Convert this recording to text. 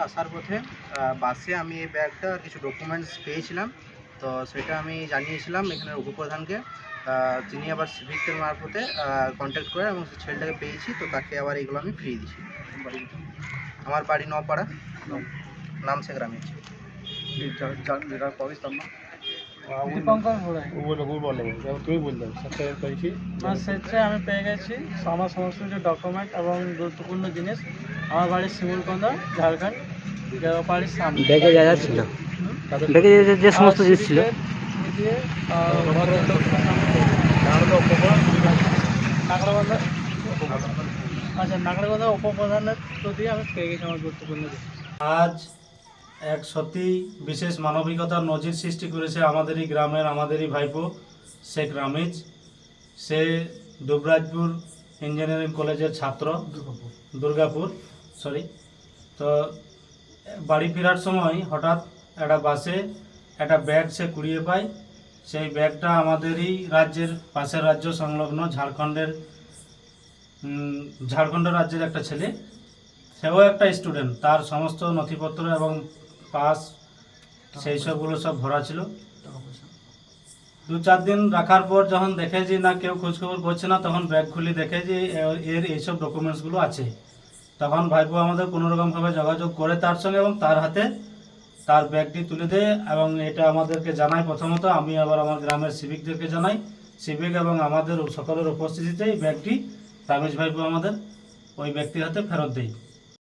আসার পথে আহ, বাসে আমি এই ব্যাগটা কিছু ডকুমেন্টস পেয়েছিলাম। তো সেটা আমি জানিয়েছিলাম এখানের উপপ্রধানকে আহ, তিনি আবার সিভিকের মারফতে কন্ট্যাক্ট করে এবং সেই ছেলেটাকে পেয়েছি। তো তাকে আবার এগুলো আমি ফিরিয়ে দিয়েছি। আমার বাড়ি নপাড়া নাম শেখ রামিজ দীপঙ্কর ঘোড়াই তুমি বললে পেয়েছি। আমার সেটা আমি পেয়ে গেছি। আমার সমস্ত কিছু ডকুমেন্ট এবং গুরুত্বপূর্ণ জিনিস আমার বাড়ি শিমুলকন্দা ঝাড়খণ্ড বাড়ির সামনে। ব্যাগে যা যা ছিল। ব্যাগে যে- যে- যে সমস্ত জিনিস ছিল। আচ্ছা নাগরাবান্ধা উপপ্রধানের তো দিয়ে আমি পেয়ে গেছি আমার গুরুত্বপূর্ণ? আজ এক সত্যি বিশেষ মানবিকতার নজির সৃষ্টি করেছে আমাদেরই গ্রামের আমাদেরই ভাইপো শেখ রামিজ সে দুবরাজপুর ইঞ্জিনিয়ারিং কলেজের ছাত্র দুর্গাপুর। সরি। তো, বাড়ি ফেরার সময় হঠাৎ একটা বাসে একটা ব্যাগ সে কুড়িয়ে পায়। সেই ব্যাগটা আমাদেরই রাজ্যের পাশের রাজ্য সংলগ্ন ঝাড়খণ্ডের ঝাড়খণ্ড রাজ্যের একটা ছেলে। সেও একটা স্টুডেন্ট। তার সমস্ত নথিপত্র এবং পাস সেই সবগুলো সব ভরা ছিল। দু চার দিন রাখার পর যখন দেখে যে না, কেউ খোঁজখবর করছে না, তখন ব্যাগ খুলে দেখে যে এর এইসব ডকুমেন্টসগুলো আছে। তখন ভাইপো আমাদের কোনোরকমভাবে যোগাযোগ করে তার সঙ্গে এবং তার হাতে তার ব্যাগটি তুলে দেয় এবং এটা আমাদেরকে জানায় প্রথমত। আমি আবার আমার গ্রামের সিভিকদেরকে জানাই। সিভিক এবং আমাদের সকলের উপস্থিতিতে এই ব্যাগটি রামেশ ভাইপো আমাদের ওই ব্যক্তির হাতে ফেরত দেয়।